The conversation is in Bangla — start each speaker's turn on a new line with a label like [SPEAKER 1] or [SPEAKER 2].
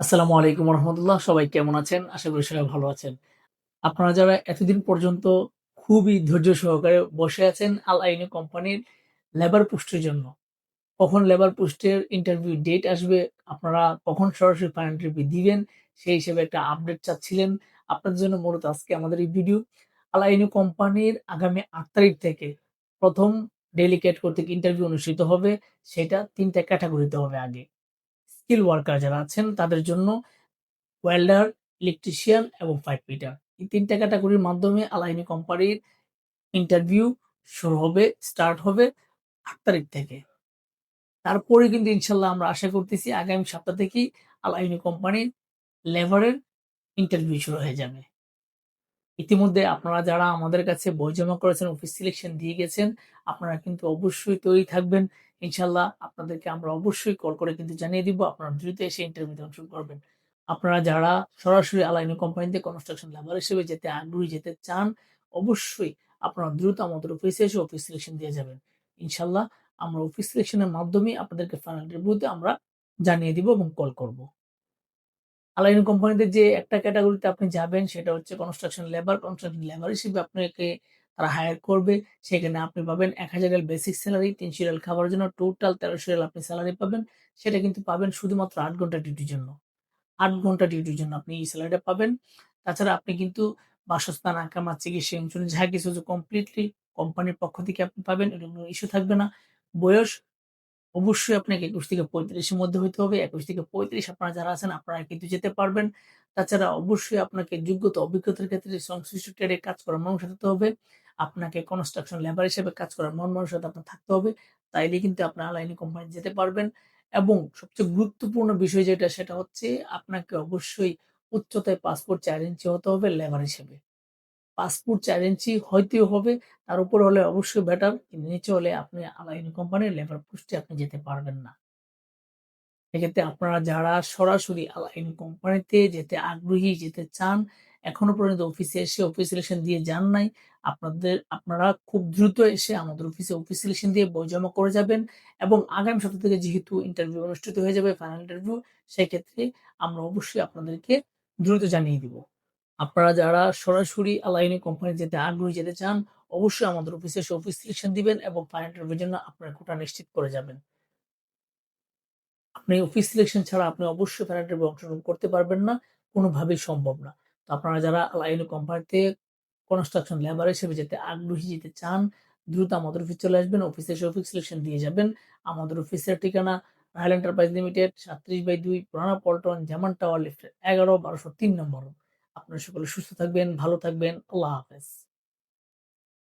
[SPEAKER 1] আসসালামু আলাইকুম রহমতুল্লাহ সবাই কেমন আছেন? আশা করি সবাই ভালো আছেন। আপনারা যারা এতদিন পর্যন্ত খুবই ধৈর্য সহকারে বসে আছেন আল আইনি কোম্পানির লেবার পোস্টের জন্য, কখন লেবার পোস্টের ইন্টারভিউ ডেট আসবে, আপনারা কখন সরাসরি ফাইনাল ইন্টারভিউ দিবেন, সেই হিসেবে একটা আপডেট চাচ্ছিলেন আপনাদের জন্য মূলত আজকে আমাদের এই ভিডিও আল আইনি কোম্পানির আগামী আট তারিখ থেকে প্রথম ডেলিকেট কর্তৃক ইন্টারভিউ অনুষ্ঠিত হবে, সেটা তিনটা ক্যাটাগরিতে হবে আগে। স্কিল ওয়ার্কার যারা আছেন, তাদের জন্য ওয়েল্ডার ইলেকট্রিশিয়ান এবং পাইপ ফিটার এই তিনটা ক্যাটাগরির মাধ্যমে আলাইনি কোম্পানির ইন্টারভিউ শুরু হবে স্টার্ট হবে আট তারিখ থেকে। তারপরে কিন্তু ইনশাল্লাহ আমরা আশা করতেছি আগামী সপ্তাহ থেকেই আলাইনি কোম্পানির লেবারের ইন্টারভিউ শুরু হয়ে যাবে। ইতিমধ্যে আপনারা যারা আমাদের কাছে বই জমা করেছেন অফিস সিলেকশন দিয়ে গেছেন, আপনারা কিন্তু অবশ্যই তৈরি থাকবেন। ইনশাল্লাহ আপনাদেরকে আমরা অবশ্যই কল করে কিন্তু জানিয়ে দিব। আপনারা দ্রুত এসে ইন্টারভিউতে অংশগ্রহণ করবেন। আপনারা যারা সরাসরি আলাইনি কোম্পানিতে কনস্ট্রাকশন লেবার হিসেবে যেতে আগ্রহী, যেতে চান, অবশ্যই আপনারা দ্রুত আমাদের অফিসে এসে অফিস সিলেকশন দিয়ে যাবেন। ইনশাল্লাহ আমরা অফিস সিলেকশনের মাধ্যমে আপনাদেরকে ফাইনাল রিভিউতে আমরা জানিয়ে দিব এবং কল করব। আলাইন কোম্পানিতে যে একটা ক্যাটাগরিতে আপনি যাবেন, সেটা হচ্ছে কনস্ট্রাকশন লেবার কনস্ট্রাকশন লেবার হিসেবে আপনাকে তারা হায়ার করবে। সেখানে আপনি পাবেন এক হাজার বেসিক স্যালারি তিন সিরিয়াল খাবারের জন্য টোটাল তেরো সিরিয়াল আপনি স্যালারি পাবেন। সেটা কিন্তু পাবেন শুধুমাত্র আট ঘণ্টা ডিউটির জন্য। আট ঘণ্টা ডিউটির জন্য আপনি এই স্যালারিটা পাবেন। তাছাড়া আপনি কিন্তু বাসস্থান আঁকামা চিকিৎসা ইন্স্যুরেন্স যা কিছু কমপ্লিটলি কোম্পানির পক্ষ থেকে আপনি পাবেন, এটা কোনো ইস্যু থাকবে না। বয়স অবশ্যই আপনাকে একুশ থেকে পঁয়ত্রিশের মধ্যে হইতে হবে। একুশ থেকে পঁয়ত্রিশ আপনারা যারা আছেন, আপনারা কিন্তু যেতে পারবেন। তাছাড়া অবশ্যই আপনাকে যোগ্যতা, অভিজ্ঞতার ক্ষেত্রে সংশ্লিষ্ট ট্রেডে কাজ করার মানুষ হতে হবে। আপনাকে কনস্ট্রাকশন লেবার হিসেবে কাজ করার মন মানুষতা আপনার থাকতে হবে। তাইলে কিন্তু আপনার আলাইনি কোম্পানি যেতে পারবেন এবং সবচেয়ে গুরুত্বপূর্ণ বিষয় যেটা, সেটা হচ্ছে আপনাকে অবশ্যই উচ্চতায় পাসপোর্ট চার ইঞ্চি হতে হবে লেবার হিসেবে। পাসপোর্ট চার ইঞ্চি হইতেও হবে, তার উপর হলে অবশ্যই বেটার কিন্তু নিচে হলে আপনি আলাইনি কোম্পানির লেবার পোস্টে আপনি যেতে পারবেন না। সেক্ষেত্রে আপনারা যারা সরাসরি আলাইন কোম্পানিতে যেতে আগ্রহী, যেতে চান এখনও পর্যন্ত অফিসে এসে অফিস সিলেকশন দিয়ে যান নাই। আপনাদের, আপনারা খুব দ্রুত এসে আমাদের অফিসে অফিস সিলেকশন দিয়ে বই জমা করে যাবেন এবং আগামী সপ্তাহ থেকে যেহেতু ইন্টারভিউ অনুষ্ঠিত হয়ে যাবে ফাইনাল ইন্টারভিউ সেই ক্ষেত্রে আমরা অবশ্যই আপনাদেরকে দ্রুত জানিয়ে দিব। আপনারা যারা সরাসরি আলাইনি কোম্পানি যেতে আগ্রহী যেতে চান, অবশ্যই আমাদের অফিসে এসে অফিস সিলেকশন দিবেন এবং ফাইনাল ইন্টারভিউর জন্য আপনার কোটা নিশ্চিত করে যাবেন। আপনি অফিস সিলেকশন ছাড়া আপনি অবশ্যই ফাইনাল ইন্টারভিউ অংশগ্রহণ করতে পারবেন না, কোনোভাবেই সম্ভব না। তো আপনারা যারা লাইন কোম্পানিতে কনস্ট্রাকশন লেবার হিসেবে যেতে আগ্রহী যেতে চান, দ্রুত আমাদের অফিস চলে আসবেন। অফিসে অফিস সিলেকশন দিয়ে যাবেন। আমাদের অফিসের ঠিকানা রায়ল এন্টারপ্রাইজ লিমিটেড সাতত্রিশ বাই দুই পুরানা পল্টন জামান টাওয়ার লিফটের এগারো, বারোশো তিন নম্বর আপনারা সকলে সুস্থ থাকবেন, ভালো থাকবেন। আল্লাহ হাফেজ।